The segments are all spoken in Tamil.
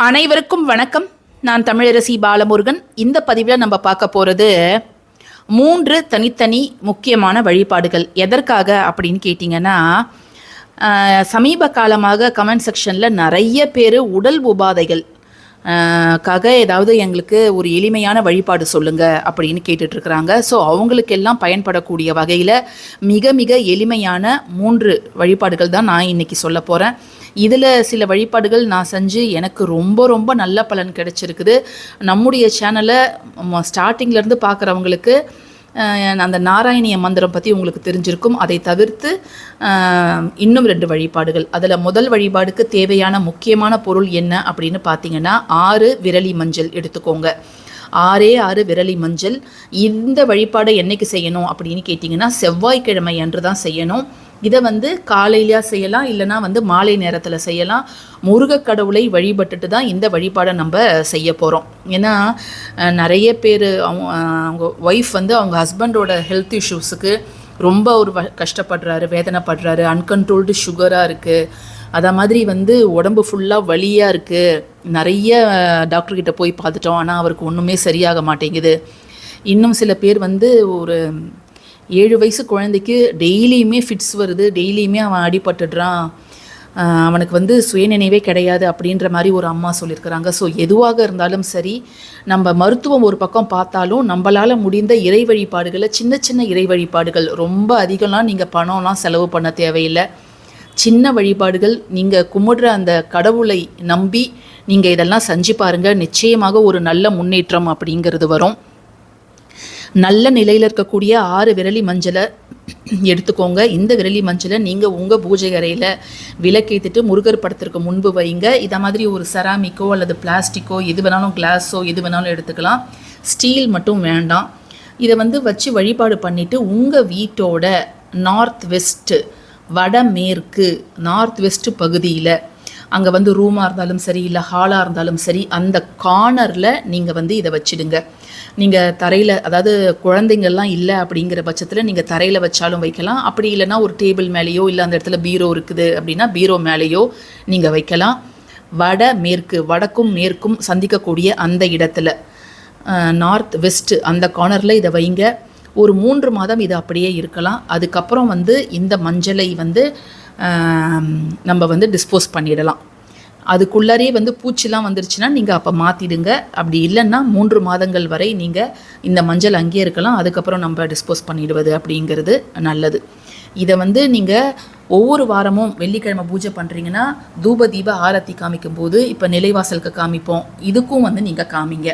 அனைவருக்கும் வணக்கம். நான் தமிழரசி பாலமுருகன். இந்த பதிவில் நம்ம பார்க்க போகிறது மூன்று தனித்தனி முக்கியமான வழிபாடுகள். எதற்காக அப்படின்னு கேட்டிங்கன்னா சமீப காலமாக கமெண்ட் செக்ஷனில் நிறைய பேர் உடல் உபாதைகள் காக ஏதாவது எங்களுக்கு ஒரு எளிமையான வழிபாடு சொல்லுங்கள் அப்படின்னு கேட்டுட்ருக்குறாங்க. ஸோ அவங்களுக்கெல்லாம் பயன்படக்கூடிய வகையில் மிக மிக எளிமையான மூன்று வழிபாடுகள் தான் நான் இன்னைக்கு சொல்ல போகிறேன் இதில் சில வழிபாடுகள் நான் செஞ்சு எனக்கு ரொம்ப ரொம்ப நல்ல பலன் கிடைச்சிருக்குது. நம்முடைய சேனலை ஸ்டார்டிங்லேருந்து பார்க்குறவங்களுக்கு அந்த நாராயணிய மந்திரம் பற்றி உங்களுக்கு தெரிஞ்சிருக்கும். அதை தவிர்த்து இன்னும் ரெண்டு வழிபாடுகள். அதில் முதல் வழிபாடுக்கு தேவையான முக்கியமான பொருள் என்ன அப்படின்னு பார்த்தீங்கன்னா ஆறு விரலி மஞ்சள் எடுத்துக்கோங்க. ஆறே ஆறு விரலி மஞ்சள். இந்த வழிபாடை என்னைக்கு செய்யணும் அப்படின்னு கேட்டிங்கன்னா செவ்வாய்க்கிழமை அன்று தான் செய்யணும். இதை வந்து காலையிலயா செய்யலாம் இல்லைனா வந்து மாலை நேரத்தில் செய்யலாம். முருகக் கடவுளை வழிபட்டுட்டு தான் இந்த வழிபாடை நம்ம செய்ய போகிறோம் ஏன்னா நிறைய பேர் அவங்க அவங்க ஒய்ஃப் வந்து அவங்க ஹஸ்பண்டோட ஹெல்த் இஷ்யூஸுக்கு ரொம்ப ஒரு வ- கஷ்டப்படுறாரு வேதனைப்படுறாரு அன்கண்ட்ரோல்டு சுகராக இருக்குது அதை மாதிரி வந்து உடம்பு ஃபுல்லாக வலியாக இருக்குது நிறைய டாக்டர்கிட்ட போய் பார்த்துட்டோம். ஆனால் அவருக்கு ஒன்றுமே சரியாக மாட்டேங்குது. இன்னும் சில பேர் வந்து ஒரு ஏழு வயசு குழந்தைக்கு டெய்லியுமே ஃபிட்ஸ் வருது. டெய்லியுமே அவன் அடிபட்டுடுறான். அவனுக்கு வந்து சுயநினைவே கிடையாது அப்படின்ற மாதிரி ஒரு அம்மா சொல்லியிருக்கிறாங்க. ஸோ எதுவாக இருந்தாலும் சரி நம்ம மருத்துவம் ஒரு பக்கம் பார்த்தாலும் நம்மளால் முடிந்த இறை வழிபாடுகளை சின்ன சின்ன இறை வழிபாடுகள் ரொம்ப அதிகம்லாம் நீங்கள் பணம்லாம் செலவு பண்ண தேவையில்லை. சின்ன வழிபாடுகள் நீங்கள் கும்பிடுற அந்த கடவுளை நம்பி நீங்கள் இதெல்லாம் செஞ்சு பாருங்கள் நிச்சயமாக ஒரு நல்ல முன்னேற்றம் அப்படிங்கிறது வரும். நல்ல நிலையில் இருக்கக்கூடிய ஆறு விரலி மஞ்சளை எடுத்துக்கோங்க. இந்த விரலி மஞ்சளை நீங்கள் உங்கள் பூஜை அறையில் விளக்கேற்றிட்டு முருகர் படத்திற்கு முன்பு வைங்க. இதை மாதிரி ஒரு செராமிக்கோ அல்லது பிளாஸ்டிக்கோ எது வேணாலும் கிளாஸோ எது வேணாலும் எடுத்துக்கலாம். ஸ்டீல் மட்டும் வேண்டாம். இதை வந்து வச்சு வழிபாடு பண்ணிவிட்டு உங்கள் வீட்டோட நார்த் வெஸ்ட்டு வடமேற்கு நார்த் வெஸ்ட் பகுதியில் அங்கே வந்து ரூமாக இருந்தாலும் சரி இல்லை ஹாலாக இருந்தாலும் சரி அந்த கார்னரில் நீங்கள் வந்து இதை வச்சிடுங்க. நீங்கள் தரையில் அதாவது குழந்தைங்கள்லாம் இல்லை அப்படிங்கிற பட்சத்தில் நீங்கள் தரையில் வச்சாலும் வைக்கலாம். அப்படி இல்லைன்னா ஒரு டேபிள் மேலேயோ இல்லை அந்த இடத்துல பீரோ இருக்குது அப்படின்னா பீரோ மேலேயோ நீங்கள் வைக்கலாம். வட மேற்கு வடக்கும் மேற்கும் சந்திக்கக்கூடிய அந்த இடத்துல நார்த் வெஸ்ட் அந்த கார்னரில் இதை வைங்க. ஒரு மூன்று மாதம் இது அப்படியே இருக்கலாம். அதுக்கப்புறம் வந்து இந்த மஞ்சளை வந்து நம்ம வந்து டிஸ்போஸ் பண்ணிடலாம். அதுக்குள்ளாரே வந்து பூச்சிலாம் வந்துருச்சுன்னா நீங்கள் அப்போ மாற்றிடுங்க அப்படி இல்லைன்னா மூன்று மாதங்கள் வரை நீங்கள் இந்த மஞ்சள் அங்கேயே இருக்கலாம் அதுக்கப்புறம் நம்ம டிஸ்போஸ் பண்ணிடுவது அப்படிங்கிறது நல்லது. இதை வந்து நீங்கள் ஒவ்வொரு வாரமும் வெள்ளிக்கிழமை பூஜை பண்ணுறீங்கன்னா தூப தீப ஆரத்தி காமிக்கும் போது இப்போ நிலைவாசலுக்கு காமிப்போம். இதுக்கும் வந்து நீங்கள் காமிங்க.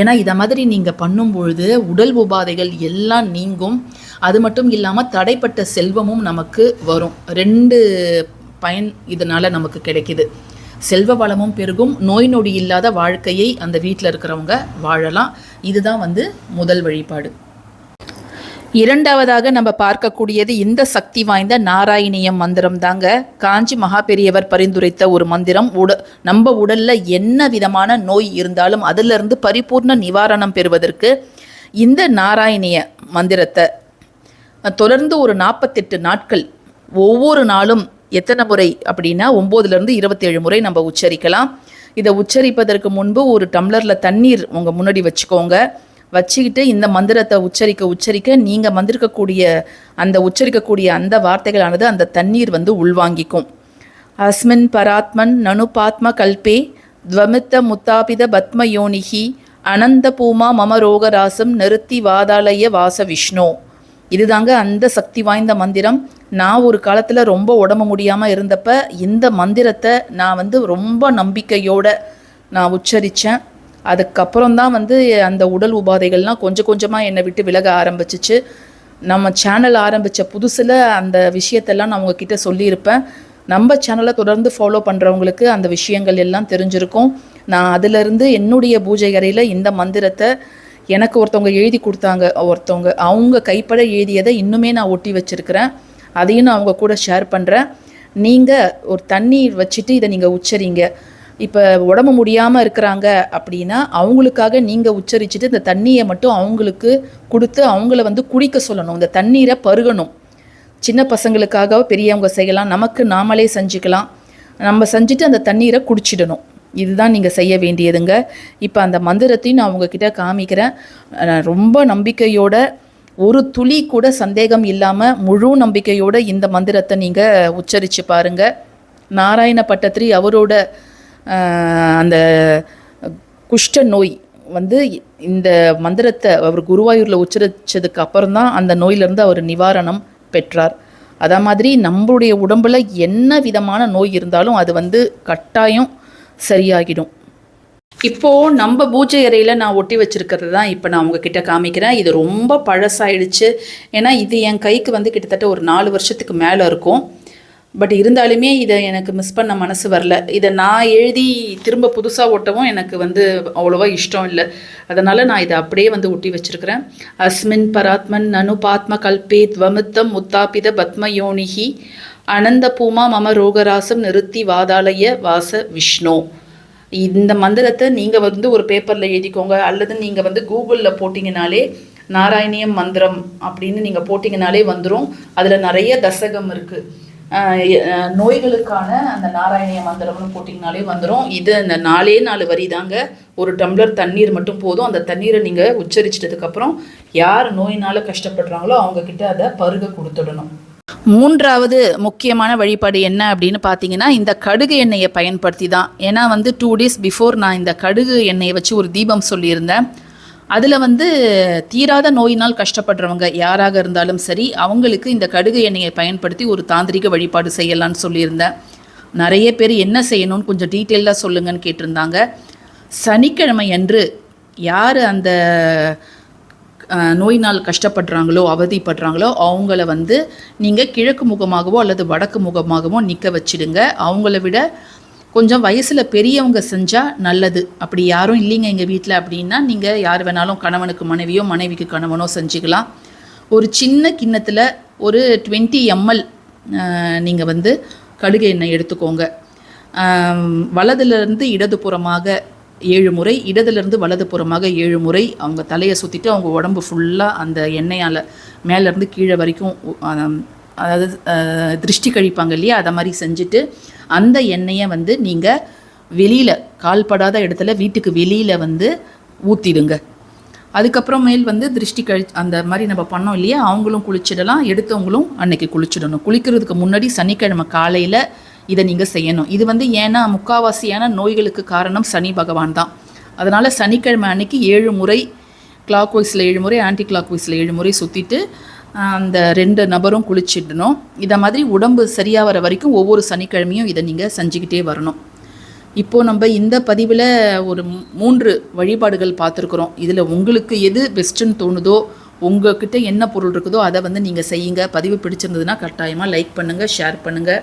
ஏன்னா இதை மாதிரி நீங்கள் பண்ணும்பொழுது உடல் உபாதைகள் எல்லாம் நீங்கும். அது மட்டும் இல்லாமல் தடைப்பட்ட செல்வமும் நமக்கு வரும். ரெண்டு பயன் இதனால் நமக்கு கிடைக்கிது. செல்வ வளமும் பெருகும் நோய் நொடி இல்லாத வாழ்க்கையை அந்த வீட்டில் இருக்கிறவங்க வாழலாம். இதுதான் வந்து முதல் வழிபாடு. இரண்டாவதாக நம்ம பார்க்கக்கூடியது இந்த சக்தி வாய்ந்த நாராயணியம் மந்திரம் தாங்க. காஞ்சி மகாபெரியவர் பரிந்துரைத்த ஒரு மந்திரம். உட நம்ம உடல்ல என்ன விதமான நோய் இருந்தாலும் அதிலிருந்து பரிபூர்ண நிவாரணம் பெறுவதற்கு இந்த நாராயணிய மந்திரத்தை தொடர்ந்து ஒரு நாற்பத்தெட்டு நாட்கள் ஒவ்வொரு நாளும் எத்தனை முறை அப்படின்னா ஒம்போதுலேருந்து இருபத்தேழு முறை நம்ம உச்சரிக்கலாம். இதை உச்சரிப்பதற்கு முன்பு ஒரு டம்ளரில் தண்ணீர் உங்கள் முன்னாடி வச்சுக்கோங்க. வச்சுக்கிட்டு இந்த மந்திரத்தை உச்சரிக்க உச்சரிக்க நீங்கள் மந்திரிக்கக்கூடிய அந்த உச்சரிக்கக்கூடிய அந்த வார்த்தைகளானது அந்த தண்ணீர் வந்து உள்வாங்கிக்கும். அஸ்மின் பராத்மன் நனுபாத்ம கல்பே துவமித்த முத்தாபித பத்மயோனிஹி அனந்த பூமா மம ரோகராசம் நிறுத்தி வாதாலய வாச விஷ்ணு. இதுதாங்க அந்த சக்தி வாய்ந்த மந்திரம். நான் ஒரு காலத்தில் ரொம்ப உடம்பு முடியாமல் இருந்தப்ப இந்த மந்திரத்தை நான் வந்து ரொம்ப நம்பிக்கையோட நான் உச்சரித்தேன் அதுக்கப்புறம் தான் வந்து அந்த உடல் உபாதைகள்லாம் கொஞ்சம் கொஞ்சமாக என்னை விட்டு விலக ஆரம்பிச்சிச்சு. நம்ம சேனல் ஆரம்பித்த புதுசில் அந்த விஷயத்தெல்லாம் நான் உங்ககிட்ட சொல்லியிருப்பேன். நம்ம சேனலை தொடர்ந்து ஃபாலோ பண்ணுறவங்களுக்கு அந்த விஷயங்கள் எல்லாம் தெரிஞ்சிருக்கும். நான் அதிலிருந்து என்னுடைய பூஜை அறையில் இந்த மந்திரத்தை எனக்கு ஒருத்தவங்க எழுதி கொடுத்தாங்க ஒருத்தவங்க அவங்க கைப்பட எழுதியதை இன்னுமே நான் ஒட்டி வச்சுருக்கிறேன். அதையும் நான் அவங்க கூட ஷேர் பண்ணுறேன் நீங்கள் ஒரு தண்ணி வச்சுட்டு இதை நீங்கள் உச்சரிங்க. இப்போ உடம்பு முடியாமல் இருக்கிறாங்க அப்படின்னா அவங்களுக்காக நீங்கள் உச்சரிச்சுட்டு இந்த தண்ணியை மட்டும் அவங்களுக்கு கொடுத்து அவங்கள வந்து குடிக்க சொல்லணும். இந்த தண்ணீரை பருகணும். சின்ன பசங்களுக்காக பெரியவங்க செய்யலாம். நமக்கு நாமளே செஞ்சுக்கலாம். நம்ம செஞ்சுட்டு அந்த தண்ணீரை குடிச்சிடணும். இதுதான் நீங்கள் செய்ய வேண்டியதுங்க. இப்போ அந்த மந்திரத்தையும் நான் உங்ககிட்ட காமிக்கிறேன். ரொம்ப நம்பிக்கையோட ஒரு துளி கூட சந்தேகம் இல்லாமல் முழு நம்பிக்கையோட இந்த மந்திரத்தை நீங்கள் உச்சரித்து பாருங்க. நாராயண பட்டத்திரி அவரோட அந்த குஷ்ட நோய் வந்து இந்த மந்திரத்தை அவர் குருவாயூரில் உச்சரித்ததுக்கு அப்புறம் தான் அந்த நோயிலிருந்து அவர் நிவாரணம் பெற்றார். அதே மாதிரி நம்மளுடைய உடம்புல என்ன விதமான நோய் இருந்தாலும் அது வந்து கட்டாயம் சரியாகிடும். இப்போது நம்ம பூஜை அறையில் நான் ஒட்டி வச்சுருக்கிறது தான் இப்போ நான் உங்ககிட்ட காமிக்கிறேன். இது ரொம்ப பழசாயிடுச்சு. ஏன்னா இது என் கைக்கு வந்து கிட்டத்தட்ட ஒரு நாலு வருஷத்துக்கு மேலே இருக்கும். பட் இருந்தாலுமே இதை எனக்கு மிஸ் பண்ண மனசு வரல. இதை நான் எழுதி திரும்ப புதுசாக ஒட்டவும் எனக்கு வந்து அவ்வளோவா இஷ்டம் இல்லை. அதனால் நான் இதை அப்படியே வந்து ஒட்டி வச்சிருக்கிறேன். அஸ்மின் பராத்மன் நனு பாத்ம கல்பே துவமித்தம் முத்தாபித பத்மயோனிஹி. அனந்த பூமா மம ரோகராசம் நிறுத்தி வாதாலய வாச விஷ்ணு. இந்த மந்திரத்தை நீங்கள் வந்து ஒரு பேப்பரில் எழுதிக்கோங்க அல்லது நீங்கள் வந்து கூகுளில் போட்டிங்கனாலே நாராயணியம் மந்திரம் அப்படின்னு நீங்கள் போட்டிங்கனாலே வந்துடும் அதில் நிறைய தசகம் இருக்குது நோய்களுக்கான அந்த நாராயணிய மந்திரம்னு போட்டிங்கனாலே வந்துடும் இது அந்த நாலே நாலு வரி தாங்க ஒரு டம்ளர் தண்ணீர் மட்டும் போதும். அந்த தண்ணீரை நீங்கள் உச்சரிச்சிட்டதுக்கப்புறம் யார் நோயினால் கஷ்டப்படுறாங்களோ அவங்கக்கிட்ட அதை பருக கொடுத்துடணும். மூன்றாவது முக்கியமான வழிபாடு என்ன அப்படின்னு பார்த்தீங்கன்னா இந்த கடுகு எண்ணெயை பயன்படுத்தி தான். ஏன்னா வந்து டூ டேஸ் பிஃபோர் நான் இந்த கடுகு எண்ணெயை வச்சு ஒரு தீபம் சொல்லியிருந்தேன். அதில் வந்து தீராத நோயினால் கஷ்டப்படுறவங்க யாராக இருந்தாலும் சரி அவங்களுக்கு இந்த கடுகு எண்ணெயை பயன்படுத்தி ஒரு தாந்திரிக வழிபாடு செய்யலாம்னு சொல்லியிருந்தேன். நிறைய பேர் என்ன செய்யணும்னு கொஞ்சம் டீட்டெயிலாக சொல்லுங்கன்னு கேட்டிருந்தாங்க. சனிக்கிழமை அன்று யார் அந்த நோயினால் கஷ்டப்படுறாங்களோ அவதிப்படுறாங்களோ அவங்கள வந்து நீங்கள் கிழக்கு முகமாகவோ அல்லது வடக்கு முகமாகவோ நிற்க வச்சிடுங்க. அவங்கள விட கொஞ்சம் வயசில் பெரியவங்க செஞ்சால் நல்லது. அப்படி யாரும் இல்லைங்க எங்கள் வீட்டில் அப்படின்னா நீங்கள் யார் வேணாலும் கணவனுக்கு மனைவியோ மனைவிக்கு கணவனோ செஞ்சுக்கலாம். ஒரு சின்ன கிண்ணத்தில் ஒரு டுவெண்ட்டி எம்எல் நீங்கள் வந்து கடுகு எண்ணெய் எடுத்துக்கோங்க. வலதுலேருந்து இடதுபுறமாக ஏழு முறை இடதுலேருந்து வலதுபுறமாக ஏழு முறை அவங்க தலையை சுற்றிட்டு அவங்க உடம்பு ஃபுல்லாக அந்த எண்ணெயால் மேலேருந்து கீழே வரைக்கும் அதாவது திருஷ்டி கழிப்பாங்க இல்லையா? அதை மாதிரி செஞ்சுட்டு அந்த எண்ணெயை வந்து நீங்கள் வெளியில் கால்படாத இடத்துல வீட்டுக்கு வெளியில் வந்து ஊற்றிடுங்க அதுக்கப்புறமேல் வந்து திருஷ்டி கழி அந்த மாதிரி நம்ம பண்ணோம் இல்லையா? அவங்களும் குளிச்சிடலாம் எடுத்தவங்களும் அன்னைக்கு குளிச்சிடணும். குளிக்கிறதுக்கு முன்னாடி சனிக்கிழமை காலையில் இதை நீங்கள் செய்யணும். இது வந்து ஏன்னா முக்காவாசியான நோய்களுக்கு காரணம் சனி பகவான் தான். அதனால் சனிக்கிழமை அன்னைக்கு ஏழு முறை கிளாக் வைஸில் ஏழு முறை ஆன்டி கிளாக் வைஸில் ஏழு முறை சுற்றிட்டு அந்த ரெண்டு நபரும் குளிச்சிடணும். இதை மாதிரி உடம்பு சரியாக வர வரைக்கும் ஒவ்வொரு சனிக்கிழமையும் இதை நீங்கள் செஞ்சுக்கிட்டே வரணும். இப்போது நம்ம இந்த பதிவில் ஒரு மூன்று வழிபாடுகள் பார்த்துருக்குறோம். இதில் உங்களுக்கு எது பெஸ்ட்டுன்னு தோணுதோ உங்ககிட்ட என்ன பொருள் இருக்குதோ அதை வந்து நீங்கள் செய்யுங்க. பதிவு பிடிச்சிருந்ததுன்னா கட்டாயமாக லைக் பண்ணுங்கள் ஷேர் பண்ணுங்கள்